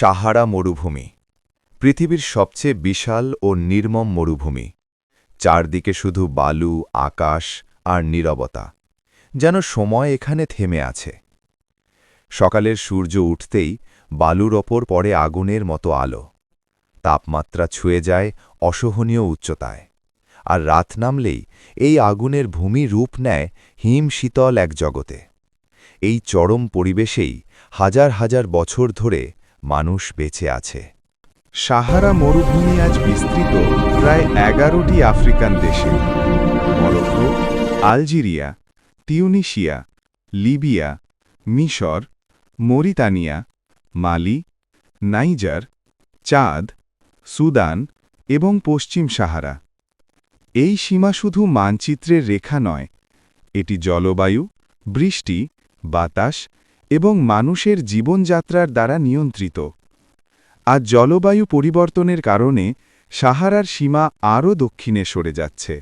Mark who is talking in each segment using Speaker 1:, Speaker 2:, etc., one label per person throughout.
Speaker 1: সাহারা মরুভূমি। পৃথিবীর সবচেয়ে বিশাল ও নির্মম মরুভূমি। চারদিকে শুধু বালু, আকাশ আর নীরবতা। যেন সময় এখানে থেমে আছে। সকালের সূর্য উঠতেই বালুর ওপর পড়ে আগুনের মতো আলো। তাপমাত্রা ছুঁয়ে যায় অসহনীয় উচ্চতায়। আর রাত নামলেই এই আগুনের ভূমি রূপ নেয় হিম শীতল এক জগতে। এই চরম পরিবেশেই হাজার হাজার বছর ধরে মানুষ বেঁচে আছে।
Speaker 2: সাহারা মরুভূমি আজ বিস্তৃত, প্রায় এগারোটি আফ্রিকান দেশে। মরক্কো, আলজেরিয়া, তিউনিশিয়া, লিবিয়া, মিশর, মরিতানিয়া, মালি, নাইজার, চাঁদ, সুদান এবং পশ্চিম সাহারা। এই সীমা শুধু মানচিত্রের রেখা নয়, এটি জলবায়ু, বৃষ্টি, বাতাস এবং মানুষের জীবনযাত্রার দ্বারা নিয়ন্ত্রিত। আজ জলবায়ু পরিবর্তনের কারণে সাহারার সীমা আরও দক্ষিণে সরে যাচ্ছে।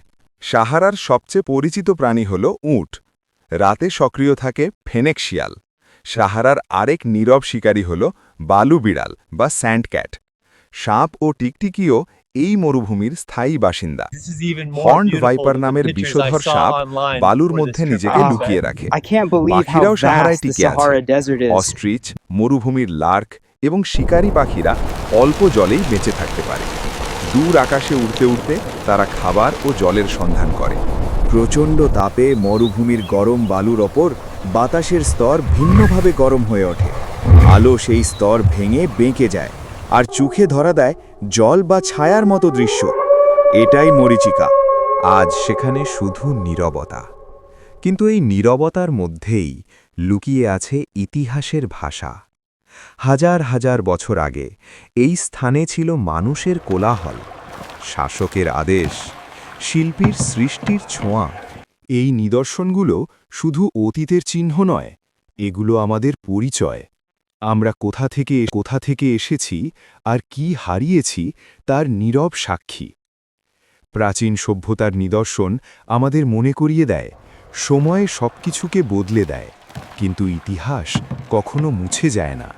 Speaker 2: সাহারার সবচেয়ে পরিচিত প্রাণী হল উট। রাতে সক্রিয় থাকে ফেনেক শিয়াল। সাহারার আরেক নীরব শিকারী হল বালু বিড়াল বা স্যান্ডক্যাট সাপ ও টিকটিকিও এই মরুভূমির স্থায়ী বাসিন্দা।
Speaker 3: হর্নড ভাইপার নামের বিষধর সাপ বালুর মধ্যে নিজেকে
Speaker 2: লুকিয়ে রাখে। পাখিরাও সাহারায় টিকে আছে. অস্ট্রিচ মরুভূমির লার্ক এবং শিকারী পাখিরা অল্প জলেই বেঁচে থাকতে পারে। দূর আকাশে উড়তে উড়তে তারা খাবার ও জলের সন্ধান করে।
Speaker 4: প্রচণ্ড তাপে মরুভূমির গরম বালুর ওপর বাতাসের স্তর ভিন্নভাবে গরম হয়ে ওঠে। আলো সেই স্তর ভেঙে বেঁকে যায়। আর চোখে ধরা দেয় জল বা ছায়ার মতো দৃশ্য। এটাই মরিচিকা।
Speaker 1: আজ সেখানে শুধু নীরবতা। কিন্তু এই নীরবতার মধ্যেই লুকিয়ে আছে ইতিহাসের ভাষা। হাজার হাজার বছর আগে এই স্থানে ছিল মানুষের কোলাহল, শাসকের আদেশ, শিল্পীর সৃষ্টির ছোঁয়া।
Speaker 2: এই নিদর্শনগুলো শুধু অতীতের চিহ্ন নয়, এগুলো আমাদের পরিচয়। আমরা কোথা থেকে কোথা থেকে এসেছি, আর কি হারিয়েছি, তার নীরব সাক্ষী। প্রাচীন সভ্যতার নিদর্শন আমাদের মনে করিয়ে দেয়, সময় সবকিছুকে বদলে দেয়, কিন্তু ইতিহাস কখনো মুছে যায় না।